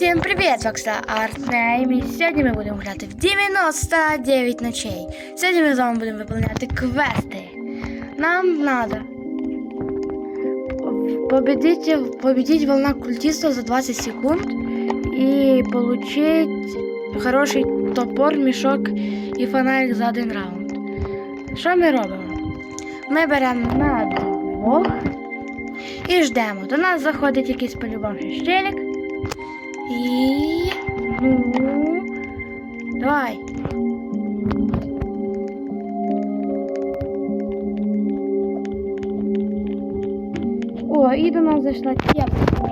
Всім привіт, Фокста Артнейм. І сьогодні ми будемо грати в 99 ночей. Сьогодні ми з вами будемо виконувати квести. Нам треба победить, победить волна культистов за 20 секунд і получить хороший топор, мішок і фонарик за один раунд. Що ми робимо? Ми беремо на двох і ждемо. До нас заходить якийсь по-любому. І. Ну. Давай. О, і до нас зайшла тема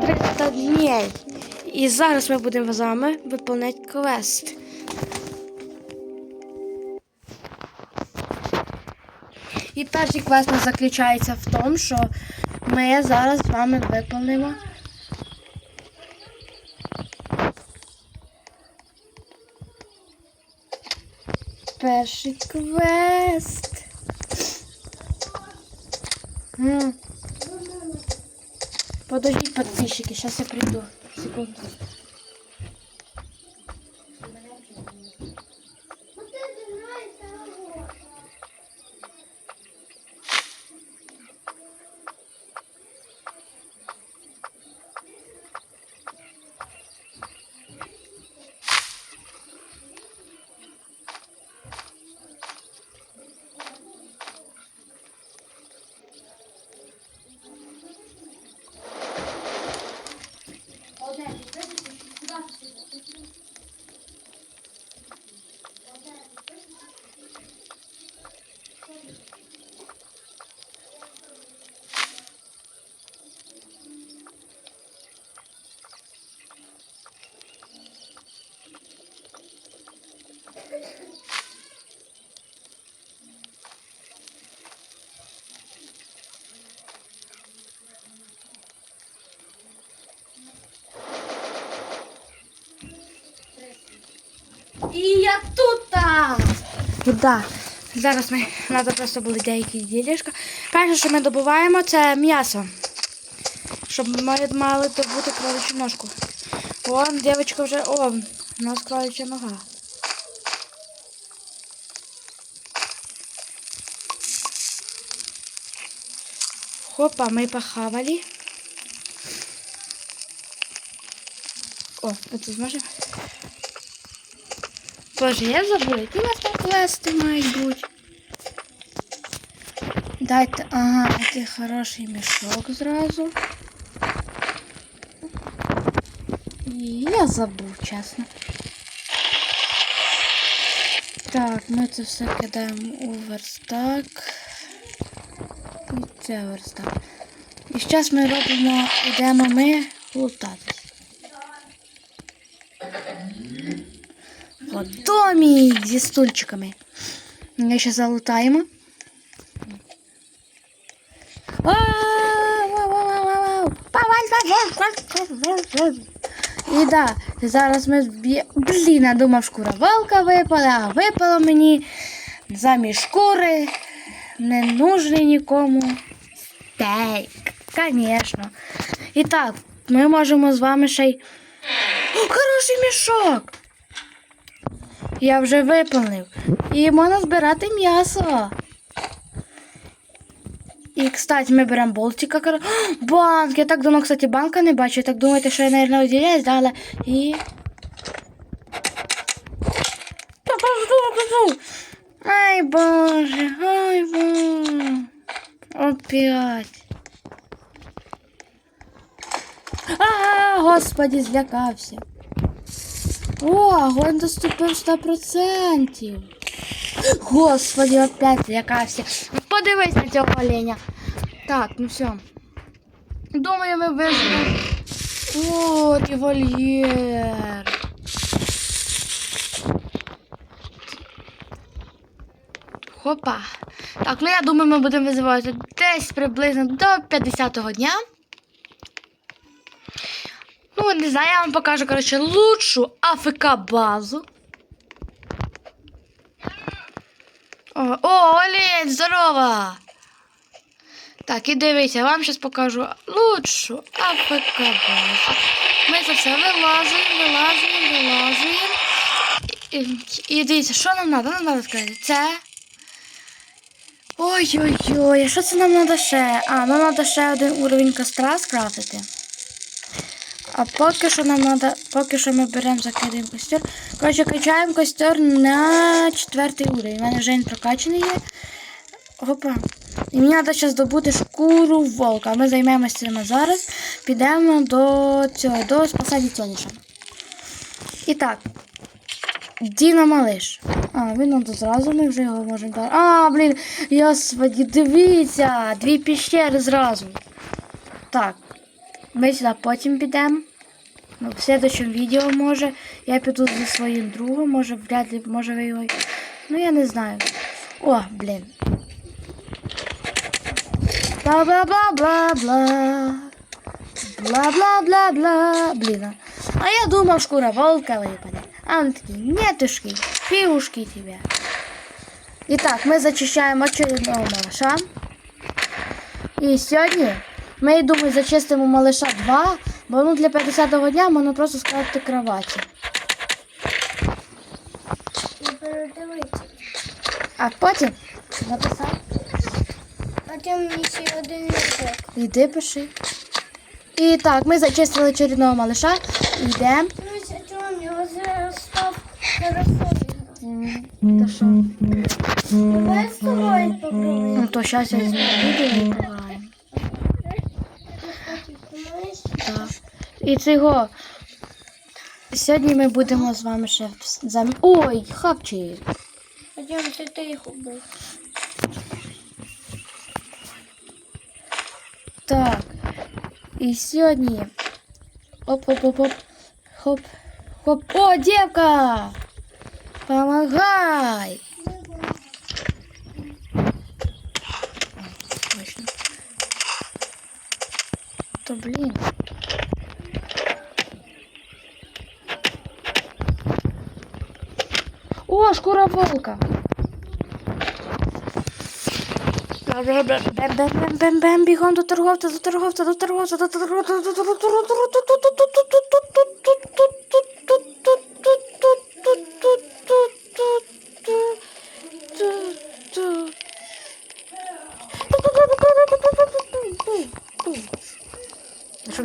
300 днів. І зараз ми будемо з вами виконувати квест. І перший квест заключається в тому, що ми зараз з вами виконуємо Перший квест. Подождіть, подписчики, сейчас я приду. Секунду. І я тут. Да. Зараз ми треба просто були деякі ділішка. Перше, що ми добуваємо, це м'ясо. Щоб ми мали добути кроличу ножку. Вон, дівчинка вже. О, у нас кролича нога. Хопа, ми похавали. О, это зможемо? Боже, я забула, які у нас там квести мають бути. Дайте, ага, який хороший мішок зразу. Я забув, чесно. Так, ми це все кидаємо у верстак. І це верстак. І зараз ми робимо, йдемо ми лутатись. В домі зі стульчиками. Ми ще залутаємо. І да, зараз ми зб'ємо. Блін, я думав, шкура волка випала, а випала мені замість шкури. Не нужний нікому. Стейк. Звісно. І так, ми можемо з вами ще й. О, хороший мішок! Я вже виповнив. І можна збирати м'ясо. І, кстати, ми беремо болтика. О, Банк! Я так давно, кстати, банка не бачу. Я так думаєте, що я, наверное, уділяюсь, да, але і. Ай, боже, ай, боже. Опять. А, господи, злякався. О, огонь доступив 100%. Господи, опять злякався. Подивись на цього оленя. Так, ну все. Думаю, ми виживемо. О, револьєр. Хопа. Так, ну я думаю, ми будемо визивати десь приблизно до 50-го дня. Ну, не знаю, я вам покажу, короче, лучшу АФК-базу. О, Олень, здорово! Так, і дивіться, я вам зараз покажу лучшу АФК базу. Ми це все вилазимо, вилазимо, вилазимо. І, і дивіться, що нам треба? Нам треба сказати. Це. Ой-ой-ой, а що це нам треба ще? А, нам треба ще один уровень костра скрафтити. А поки що нам треба, поки що ми беремо, закидаємо костер. Коротше, качаємо костер на четвертий уровень. У мене вже він прокачаний є. Опа. І мені треба зараз добути шкуру волка. Ми займемося цим зараз. Підемо до цього, до спасання тьоніша. І так. Діна Малиш. А, він нам зразу, ми вже його можемо дати. А, блін, господи, дивіться, дві піщери зразу. Так. Ми сюди потім підемо. Ну, в следующем відео може. Я піду зі своїм другом, може вряд ли, може ви його. Ну я не знаю. О, блін. Бла-бла-бла-бла-бла. Бла-бла-бла-бла. Блін. А я думав, шкура волка випаде. А он такий, нетушки, фиушки тебе. Итак, ми зачищаємо очередного малыша. І сьогодні ми, я думаю, зачистимо малыша 2, Бо ну, для 50-го дня можна просто скрафти кроваті. А потім написав, Потім ще один мішок. іди пиши. І так, ми зачистили очередного малыша. Йдемо. Та що? Давай з тобою Ну то зараз я візьму відео і пограємо. Знаєш, Так. І цього. Сьогодні ми будемо з вами ще зам... Ой, хапчик. Потім ти тихо був. Так. І сьогодні. Оп-оп-оп-оп. Хоп. Хоп. О, девка! Помогай! Точно. То блін. О, шкура волка. Бем-бем-бем-бем, бігом до торговця, до торговця, до торговця, до торговця, до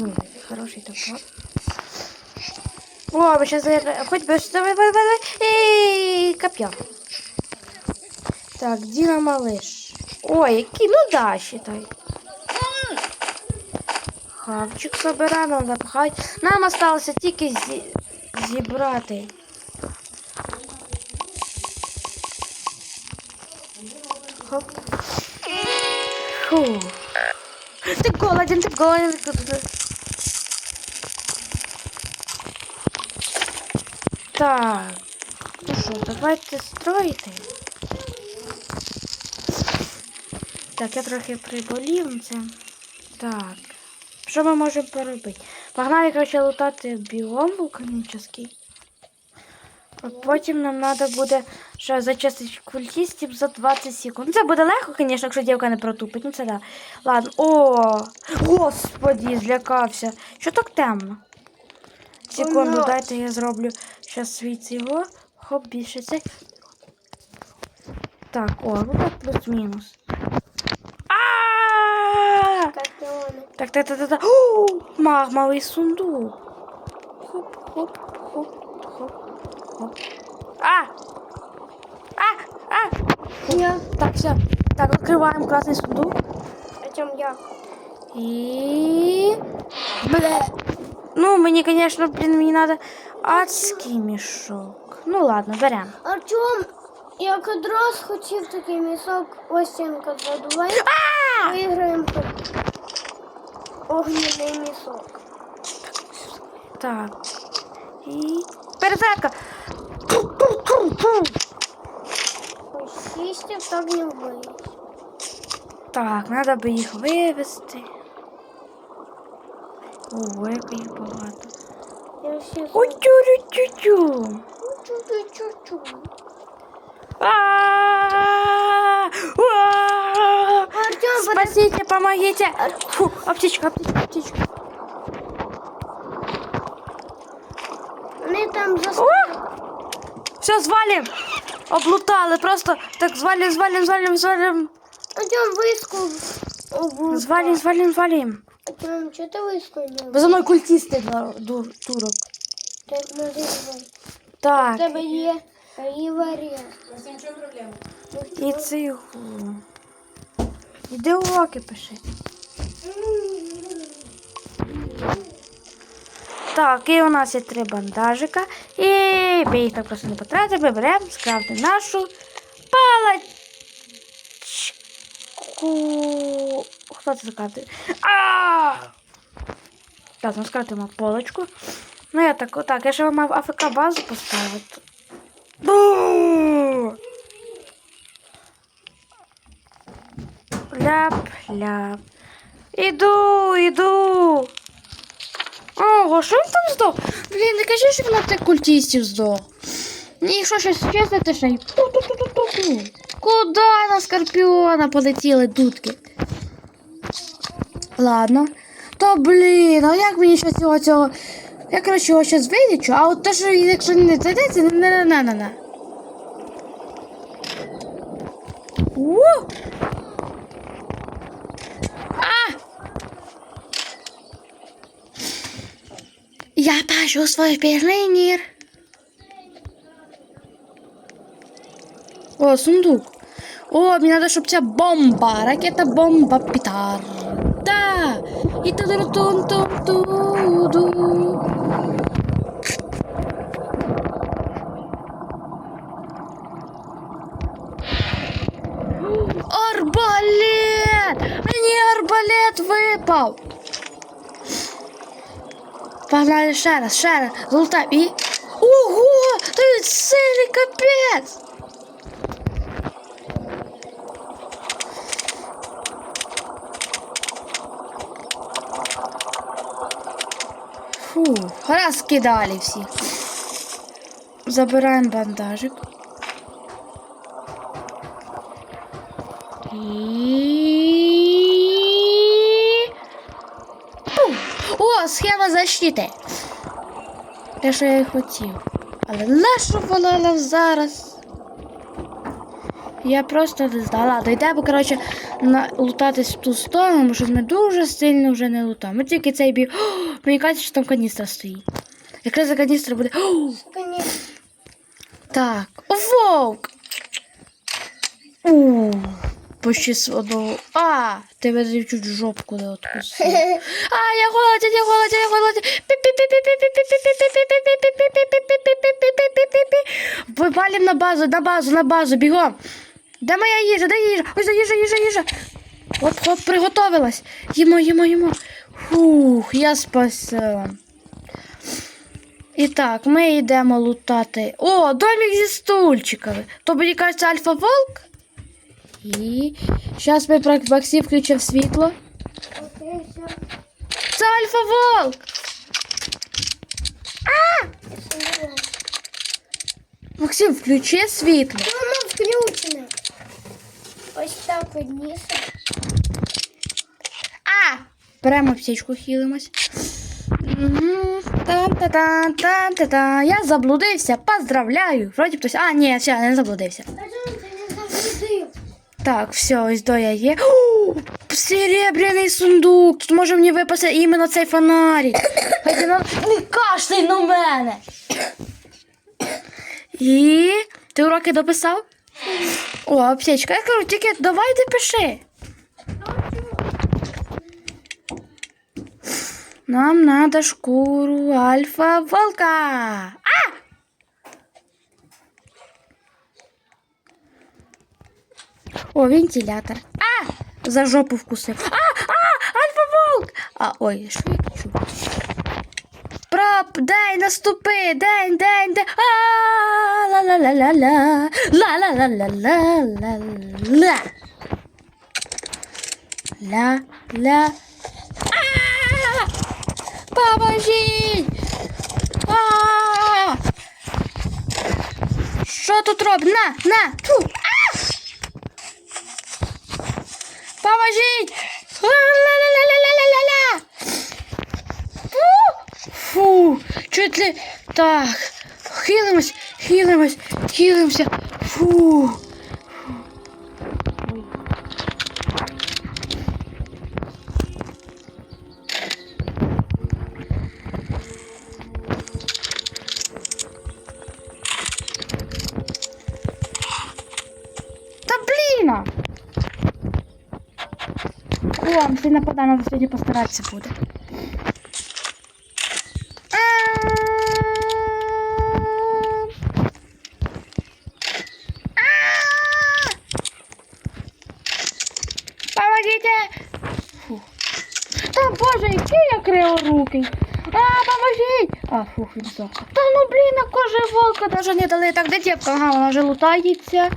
мені? Хороший топор. О, ви сейчас хоть бы давай, давай, давай. Эй, копье. Так, Діна малыш. Ой, який, ну да, считай. Хавчик собирай, надо пхати. Нам осталося тільки зі... зібрати. Хоп. Фу. Ти голоден, ти голоден. Так. Давайте строїти. Так, я трохи приболів це. Так. Що ми можемо поробити? Погнали, короче, лутати біом вулканічний. А потім нам треба буде ще зачистити культистів за 20 секунд. Це буде легко, звісно, якщо дівка не протупить. Ну це да. Ладно. О! Господі, злякався. Що так темно? Секунду, дайте я зроблю зараз свій цього. Хоп, більше це. Так, о, ну так плюс-мінус. А! Так, не вони. Так, так, так, так, так. О, магмовий сундук. Хоп, хоп, хоп, хоп, хоп. А! А! А! Я. Так, все. Так, відкриваємо красний сундук. Потім я. І... Бле. Ну, мені, конечно, блін, мені надо адський мішок. Ну ладно, беремо. Артем, я якраз хотів такий місок. Ось стінка задувай. Виграємо огняний місок. Так. І... Перезарядка. Шістів так не вбиють. Так, треба би їх вивезти. Ого, яка їх багато. Ой, тю Спасите, помогите. Фу, аптечка, аптечка, аптечка. Мы там. Все, звалим. Облутали, просто так звалим, звалим, звалим, звалим. Идем выскочим. Звалим, звалим, звалим. Идем, что ты выскочил? За мной культисты, дур. Так, мы може, У Так, тебе є є варіант. і цього. Іди уроки пиши. Так, і у нас є три бандажика. І ми їх так просто не потратимо. Ми беремо, скрафтимо нашу паличку. Хто це закрафтив? А! Так, ми скрафтимо полочку. Ну я так, отак, я ще мав АФК базу поставити. Бу! Ляп-ляп. Іду, іду. Ого, що він там здох? Блін, не кажи, що він на тих культистів здох. Ні, що щось чесно, ти ще й. Куда на скорпіона полетіли дудки? Ладно. Та блін, а як мені щось цього цього. Я коротше його щас вилічу, а от те, що якщо не зайдеться, не не не не не О! А! Я бачу свой первый мир. О, сундук. О, мені треба, щоб ця бомба, ракета бомба пітар. Да. І ту тун тун туду. Арбалет! арбалет випав. Погнали ще раз, ще раз. Золота і. Ого! Ти сильний капець! Фу, розкидали всі. Забираємо бандажик. І... схема защити. Те, що я і хотів. Але нащо вона нам зараз? Я просто не знала. Ладно, йдемо, коротше, на... лутатись в ту сторону, тому що ми дуже сильно вже не лутаємо. Ми тільки цей бій. О, мені кажуть, що там каністра стоїть. Якраз за каністра буде. О, так. Вовк! У, почти з одного. А, тебе чуть жопку не откусив. А, я голоден, я голоден, я голоден. Випалим на базу, на базу, на базу, бігом. Де моя їжа, де їжа? Ось їжа, їжа, їжа. Оп, оп, приготовилась. Їмо, їмо, їмо. Фух, я спасла. І так, ми йдемо лутати. О, домик зі стульчиками. То мені кажеться альфа-волк. І зараз ми про Максим включив світло. Це альфа-волк! Максим, включи світло. Воно включене. Ось так одніше. А! Беремо аптечку, хілимось. Мгм. Та-та-та-та-та-та. Я заблудився. Поздравляю. Вроді хтось. А, ні, все, не заблудився. Так, все, ось я є. О, серебряний сундук. Тут може мені випасти іменно цей фонарик. Хай на... Не кашляй на мене. І ти уроки дописав? О, аптечка. Я кажу, тільки давай ти. Нам надо шкуру альфа-волка. А! О, вентилятор. А! За жопу вкусив. А! А! Альфа-волк! А, ой, що я кричу? Проп, день наступи, день, день, день. А, ла ла ла ла ла ла ла ла ла ла ла ла ла ла! Поможіть! Що тут робить? На, на! Фу! А! Поможіть! Фу! Фу, чуть ли так. Хилимось, хилимось, хилимося. Фу. Нападає, надо сьогодні постаратися буде. Помогите! Фу. Та боже, який я криворукий. А, поможіть! А, фух, він здох. Та ну блін, на кожи волка даже не дали. Так, де дівка? Ага, вона вже лутається.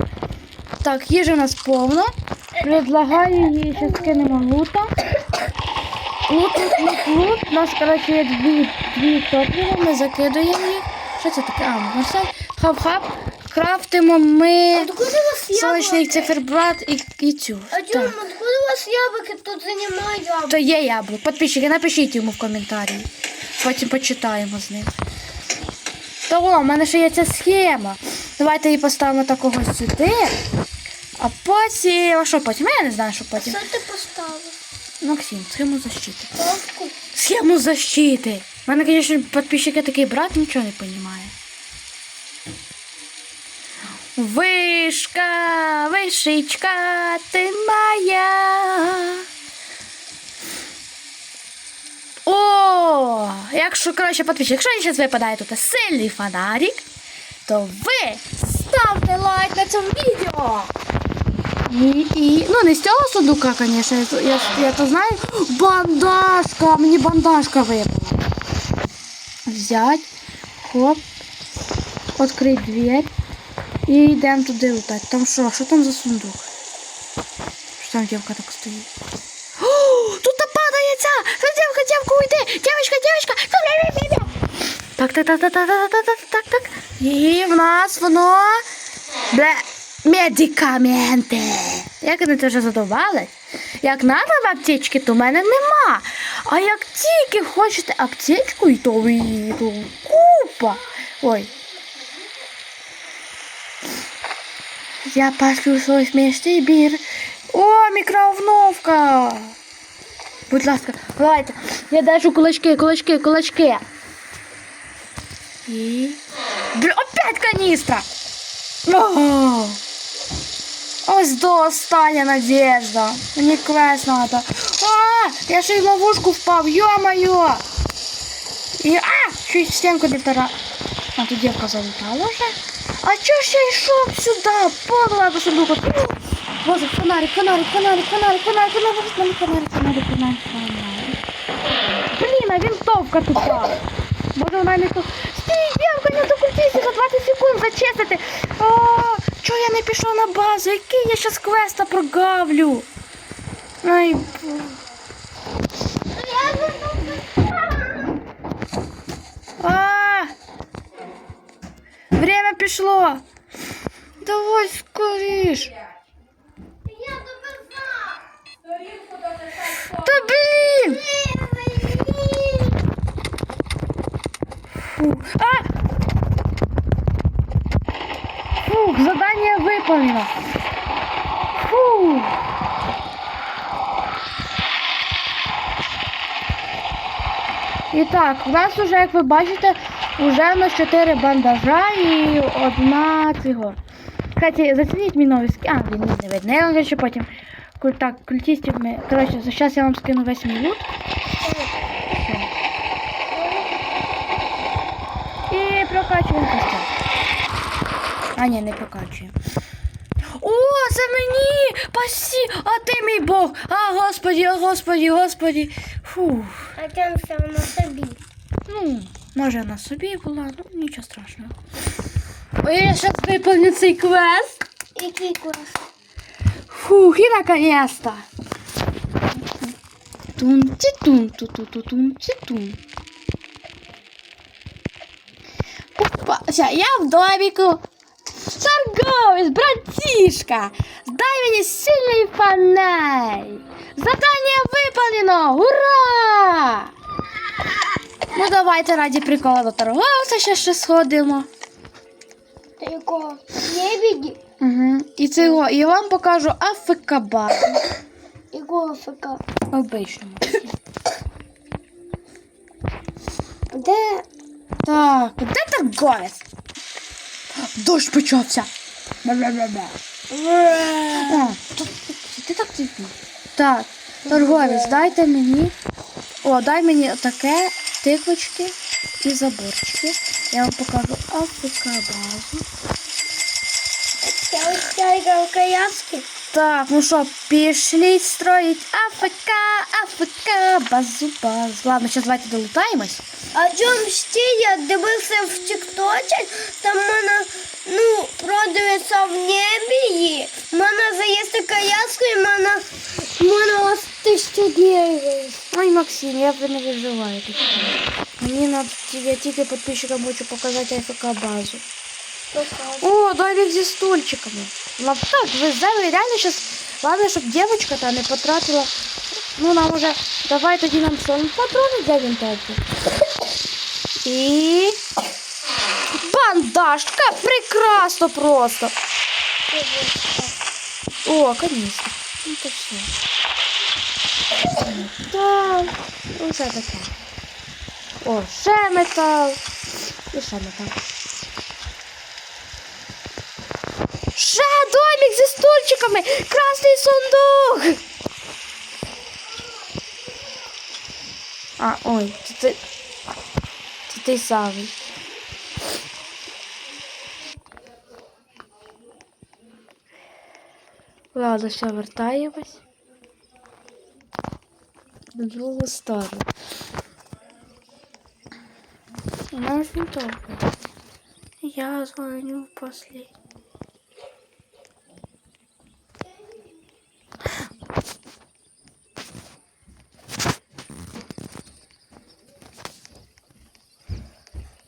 Так, їжі у нас повно. Предлагаю їй ще скинемо лута. Лут, лут, лут. У нас, коротше, є дві, дві топлива, ми закидуємо їх. Що це таке? А, марсель. Хап-хап. Крафтимо ми сонячний циферблат і, і цю. А Дім, Так. откуда у вас яблоки? Тут немає яблук. То є яблук. Підписчики, напишіть йому в коментарі. Потім почитаємо з ним. Того, в мене ще є ця схема. Давайте її поставимо такого сюди. А потім. А що потім? Я не знаю, що потім. Що ти поставив? Максим, схему защити. Ковку. Схему защити. У мене, звісно, підписчики такий брат нічого не розуміє. Вишка, вишичка, ти моя. О, якщо, коротше, підписчик, якщо зараз випадає тут сильний фонарик, то ви ставте лайк на цьому відео. І, і, ну, не з цього сундука, звісно, я, то- я, я то знаю. Бандажка! Мені бандажка випала. Взять, хоп, відкрити дверь і йдемо туди лутати. Там що? Що там за сундук? Що там дівка так стоїть? О, тут падає ця! Та Дівка, дівка, уйди! Дівчинка, дівчинка! Так, так, так, так, так, так, так, так, так, так. І в нас воно. Бе. Медикаменти. Як вони це вже задовбали? Як в аптечки, то в мене нема. А як тільки хочете аптечку, і то ви купа. Ой. Я свой смішний бір. О, мікроволновка. Будь ласка, давайте. Я держу кулачки, кулачки, кулачки. І... Опять каністра! О! Ось до остання надежда. Мені квест надо. А, я ще й в ловушку впав, ё-моё! І, а, чуть в стенку не втора. А тут девка залутала вже. А чё ж я йшов сюди? Подала по сундуку. Боже, фонарик, фонарик, фонарик, фонарик, фонарик, фонарик, фонарик, фонарик, фонарик, фонарик, фонарик. Блін, а винтовка тупа. Боже, вона не ту. Стій, дівка, не докрутися за 20 секунд зачистити. О, чого я не пішов на базу? Який я щас квеста прогавлю? Ай, бу- а! Время пішло. Давай скоріш. Я тебе знав. Та блін! Фу. А! Выполнено. Фу. І так, у нас вже, як ви бачите, вже в нас 4 бандажа і одна цього. Кстати, зацініть мій новий скін. А, він не видно. Я вам ще потім. Так, культистів ми. Коротше, зараз я вам скину весь лут. Все. І прокачуємо. А, ні, не прокачуємо. Це мені! Пасі! А ти мій Бог! А, господі, о, господі, господі. Фух. А там все на собі. Ну, може на собі була, ну нічого страшного. Ой, я зараз виповню цей квест. Який клас? Фух, и наконец-то. тун ти тун ту ту ту тун ти тун Купався я в домику. Торговець, братішка. З дай мені сильний панель. Задання виконано! Ура! Ну давайте раді приколу до торговця ще ще сходимо. Та якого? Лебеді? Угу. І цього, і я вам покажу АФК базу. Якого ФК? Обичному. Де? Так, де торговець? Дощ почався. Бля-бля-бля-бля. О, ти так тихо. Так, торговець, дайте мені. О, дай мені таке, тиквочки і заборчики. Я вам покажу АФК базу. Я ось український. Так, ну що, пішли строїть АФК, АФК, базу, базу. Ладно, зараз давайте долутаємось. А Джон ще я дивився в Тіктоці, там мене ну, продаються в небі. є. Мене заїсти коляску і мене, мене ось тисяча гривень. Ой, Максим, я не переживаю. тут. Мені надо, я тільки підписчикам хочу показати АФК базу. О, домик зі стульчиками. Ну так, ви взяли реально сейчас. Главное, щоб девочка та не потратила. Ну, нам уже. Давай тоді нам що? Ну, патрони для винтовки. І. Бандажка! Прекрасно просто! О, конечно. Ну то все. Метал. Уже таке. О, ще метал. І ще метал. Ще домик зі стульчиками! Красний сундук! А, ой, це ти. Це ти самий. Ладно, все, вертаємось. На другу сторону. У нас винтовка. Я звоню после.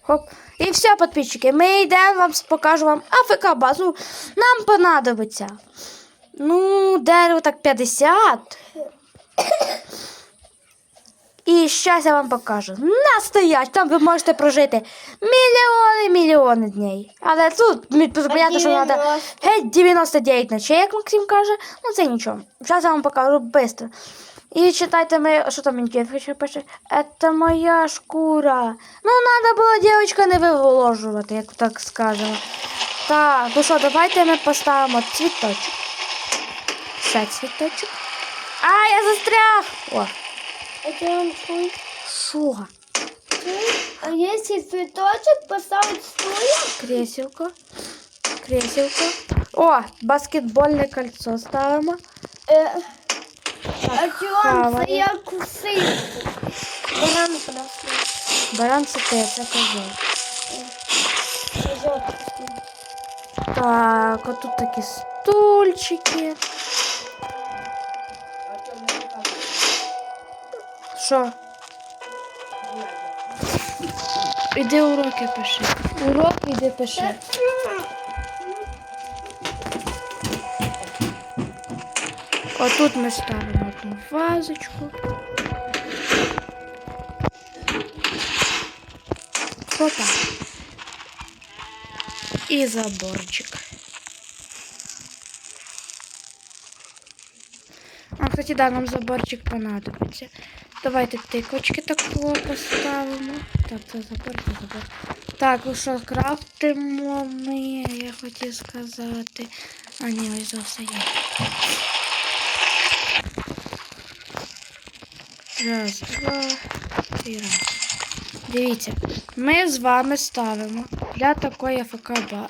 Хоп. І все, підписчики. Ми йдемо вам покажу вам АФК базу. Нам понадобиться. Ну, дерево так 50. І зараз я вам покажу. Настоять, там ви можете прожити мільйони, мільйони днів. Але тут понятно, що треба геть 99 ночей, як Максим каже. Ну це нічого. Зараз я вам покажу швидко. І читайте ми, що там мені пише. Это моя шкура. Ну, треба було дівчинка не виголожувати, як так скажемо. Так, ну що, давайте ми поставимо цвіточок. Ще цвіточок. А, я застряг! О, А Джон, твій? що? А якщо цвіточок поставити стулья? Кресілко. Кресілко. О, баскетбольне кольцо ставимо. Е, а Джон, хаваю. це як у ситку. Баран просто. Баран це те, це козел. Козьот. Так, а тут такі стульчики. Що? Іди уроки пиши. Урок іди пиши. Отут ми ставимо одну вазочку. Опа. І заборчик. А, кстати, да, нам заборчик понадобиться. Давайте тиквочки такого поставимо. Так, це забор, це забор. Так, ну що, крафтимо ми, я хотів сказати. А, ні, ось все є. Раз, два, і раз. Дивіться, ми з вами ставимо для такої АФК-ба.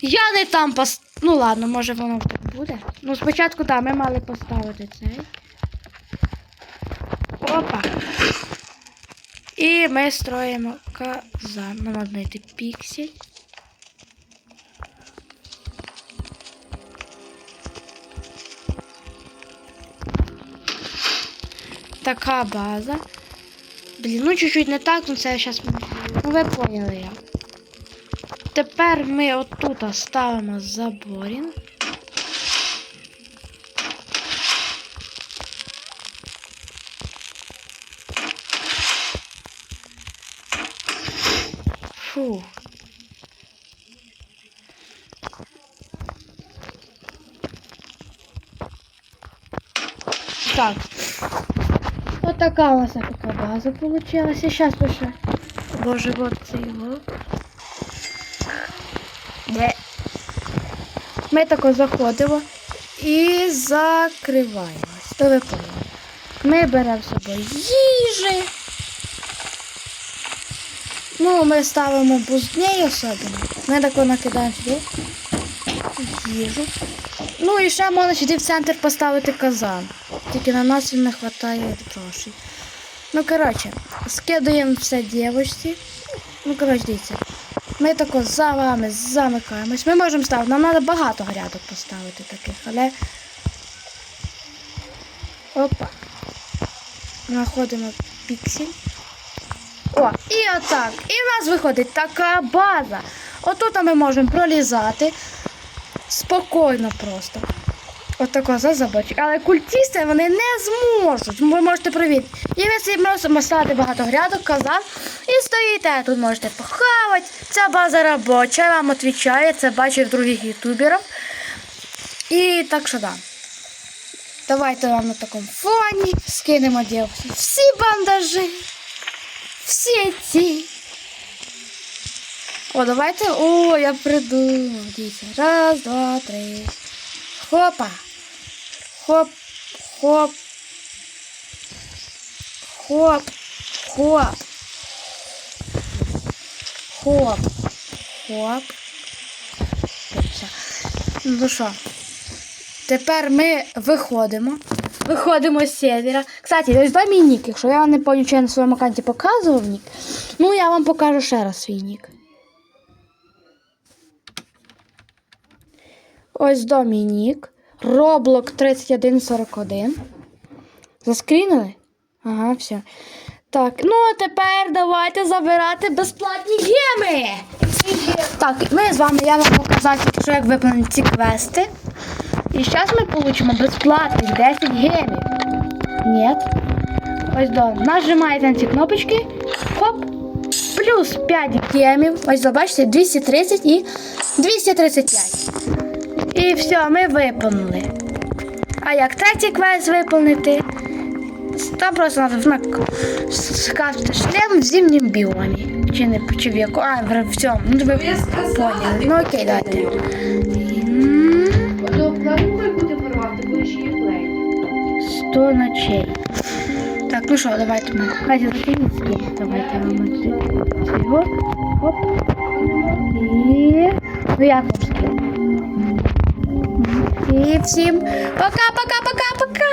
Я не там пос... Ну ладно, може воно так буде. Ну, спочатку, так, ми мали поставити цей. Опа. І ми строїмо казан. Нам треба знайти піксель. Така база. Блін, ну чуть-чуть не так, ну це зараз. Ну ви поняли як. Тепер ми отут ставимо заборін. Так. Вот така у нас така база получилась. І зараз пише. Боже, вот це його. Де? Ми тако заходимо і закриваємось. То ви поняли. Ми беремо з собою їжі. Ну, ми ставимо буздней особливо. Ми тако накидаємо сюди їжу. Ну і ще можна сюди в центр поставити казан. Тільки на нас не вистачає грошей. Ну, коротше, скидаємо все дівчинці. Ну, коротше, дивіться. Ми тако за вами замикаємось. Ми можемо ставити. Нам треба багато грядок поставити таких, але. Опа. Знаходимо піксель. О, і отак. І в нас виходить така база. Отут ми можемо пролізати. Спокійно просто. Отако зазабачу. Але культісти вони не зможуть. Ви можете провірити. І ви собі можете ставити багато грядок, казан і стоїте. Тут можете похавати. Ця база робоча, я вам відповідаю, це бачив других ютуберів. І так що да. Давайте вам на такому фоні скинемо дівчатки всі бандажі. Всі ці. О, давайте. О, я придумав. Дивіться. Раз, два, три. Хопа. Хоп, хоп. Хоп. Хоп. Хоп. Хоп. Ну що? Тепер ми виходимо. Виходимо з сервера. Кстати, ось дай мій нік. Якщо я не пам'ятаю, чи я на своєму аккаунті показував нік. Ну, я вам покажу ще раз свій нік. Ось Домінік. Роблок 3141. Заскрінили? Ага, все. Так, ну а тепер давайте забирати безплатні геми. Так, ми з вами я вам показати, що як виконати ці квести. І зараз ми получимо безплатних 10 гемів. Ні. Ось до. Нажимаєте на ці кнопочки. Хоп. Плюс 5 гемів. Ось бачите, 230 і 235. І все, ми виповнили. А як третій квест виповнити? Там просто треба скрафти шлем в зимнім біомі. Чи не чи в яку. А, в, цьому. Ну, ви поняли. Ну окей, плей. 100 ночей. Так, ну що, давайте ми. Хай закинуть. Давайте вам цього. Оп. І. Ну як вам скид? І всім пока-пока-пока-пока!